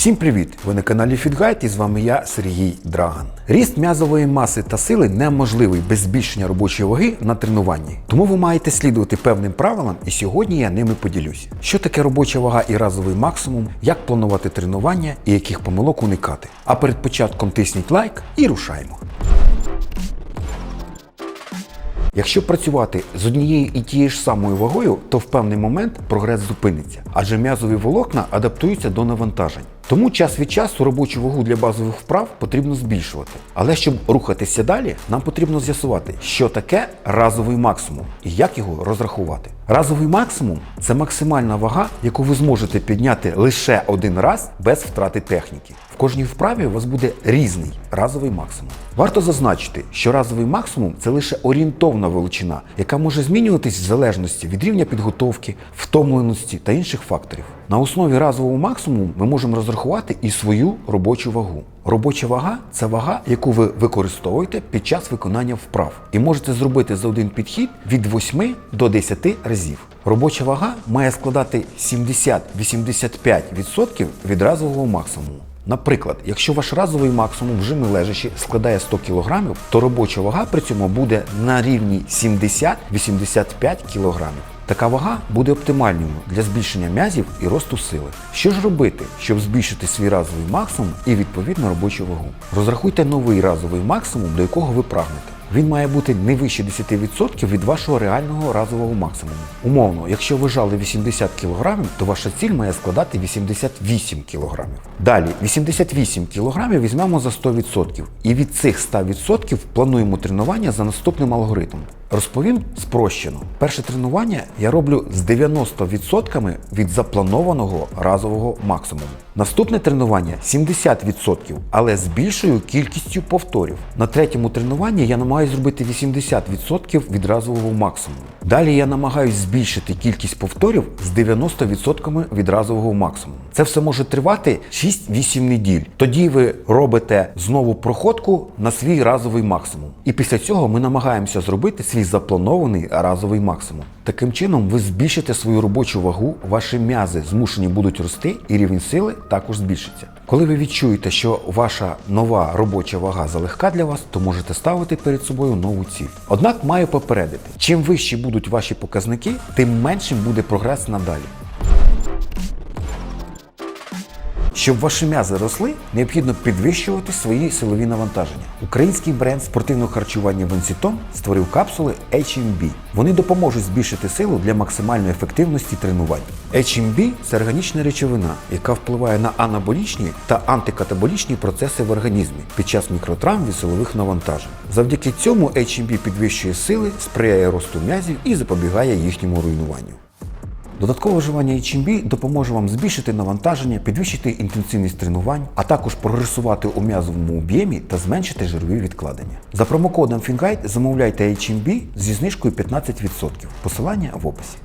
Всім привіт! Ви на каналі FitGuide і з вами я, Сергій Драган. Ріст м'язової маси та сили неможливий без збільшення робочої ваги на тренуванні. Тому ви маєте слідувати певним правилам, і сьогодні я ними поділюсь. Що таке робоча вага і разовий максимум, як планувати тренування і яких помилок уникати. А перед початком тисніть лайк і рушаємо. Якщо працювати з однією і тією ж самою вагою, то в певний момент прогрес зупиниться, адже м'язові волокна адаптуються до навантажень. Тому час від часу робочу вагу для базових вправ потрібно збільшувати. Але щоб рухатися далі, нам потрібно з'ясувати, що таке разовий максимум і як його розрахувати. Разовий максимум це максимальна вага, яку ви зможете підняти лише один раз без втрати техніки. В кожній вправі у вас буде різний разовий максимум. Варто зазначити, що разовий максимум це лише орієнтовна величина, яка може змінюватись в залежності від рівня підготовки, втомленості та інших факторів. На основі разового максимуму ми можемо розрахувати і свою робочу вагу. Робоча вага це вага, яку ви використовуєте під час виконання вправ, і можете зробити за один підхід від 8 до 10 разів. Робоча вага має складати 70-85% від разового максимуму. Наприклад, якщо ваш разовий максимум в жимі лежачі складає 100 кг, то робоча вага при цьому буде на рівні 70-85 кг. Така вага буде оптимальною для збільшення м'язів і росту сили. Що ж робити, щоб збільшити свій разовий максимум і відповідно робочу вагу? Розрахуйте новий разовий максимум, до якого ви прагнете. Він має бути не вище 10% від вашого реального разового максимуму. Умовно, якщо ви жали 80 кг, то ваша ціль має складати 88 кг. Далі 88 кг візьмемо за 100%. І від цих 100% плануємо тренування за наступним алгоритмом. Розповім спрощено. Перше тренування я роблю з 90% від запланованого разового максимуму. Наступне тренування 70%, але з більшою кількістю повторів. На третьому тренуванні я намагаюся зробити 80% від разового максимуму. Далі я намагаюся збільшити кількість повторів з 90% від разового максимуму. Це все може тривати 6-8 неділь. Тоді ви робите знову проходку на свій разовий максимум. І після цього ми намагаємося зробити свій запланований разовий максимум. Таким чином, ви збільшите свою робочу вагу, ваші м'язи змушені будуть рости, і рівень сили також збільшиться. Коли ви відчуєте, що ваша нова робоча вага залегка для вас, то можете ставити перед собою нову ціль. Однак маю попередити, чим вищі будуть ваші показники, тим меншим буде прогрес надалі. Щоб ваші м'язи росли, необхідно підвищувати свої силові навантаження. Український бренд спортивного харчування Венсітон створив капсули HMB. Вони допоможуть збільшити силу для максимальної ефективності тренувань. HMB – це органічна речовина, яка впливає на анаболічні та антикатаболічні процеси в організмі під час мікротравм від силових навантажень. Завдяки цьому HMB підвищує сили, сприяє росту м'язів і запобігає їхньому руйнуванню. Додаткове вживання HMB допоможе вам збільшити навантаження, підвищити інтенсивність тренувань, а також прогресувати у м'язовому об'ємі та зменшити жирові відкладення. За промокодом FinGuide замовляйте HMB зі знижкою 15%. Посилання в описі.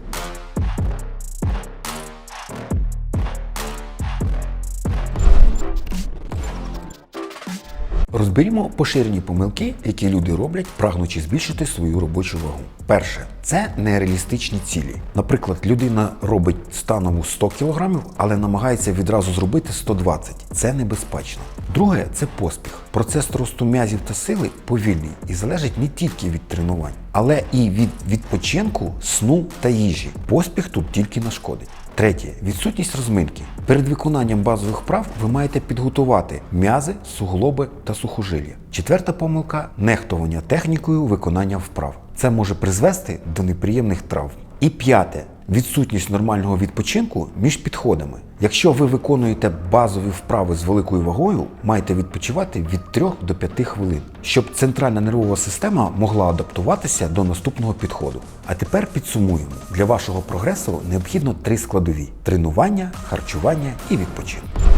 Розберімо поширені помилки, які люди роблять, прагнучи збільшити свою робочу вагу. Перше це нереалістичні цілі. Наприклад, людина робить станову 100 кг, але намагається відразу зробити 120. Це небезпечно. Друге це поспіх. Процес росту м'язів та сили повільний і залежить не тільки від тренувань, але і від відпочинку, сну та їжі. Поспіх тут тільки нашкодить. Третє відсутність розминки. Перед виконанням базових вправ ви маєте підготувати м'язи, суглоби та сухожилля. Четверта помилка нехтування технікою виконання вправ. Це може призвести до неприємних травм. І п'яте відсутність нормального відпочинку між підходами. Якщо ви виконуєте базові вправи з великою вагою, маєте відпочивати від 3 до 5 хвилин, щоб центральна нервова система могла адаптуватися до наступного підходу. А тепер підсумуємо: для вашого прогресу необхідно три складові: тренування, харчування і відпочинок.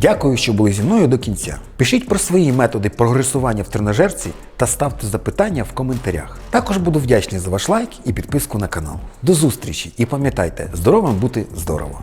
Дякую, що були зі мною до кінця. Пишіть про свої методи прогресування в тренажерці та ставте запитання в коментарях. Також буду вдячний за ваш лайк і підписку на канал. До зустрічі і пам'ятайте, здоровим бути здорово!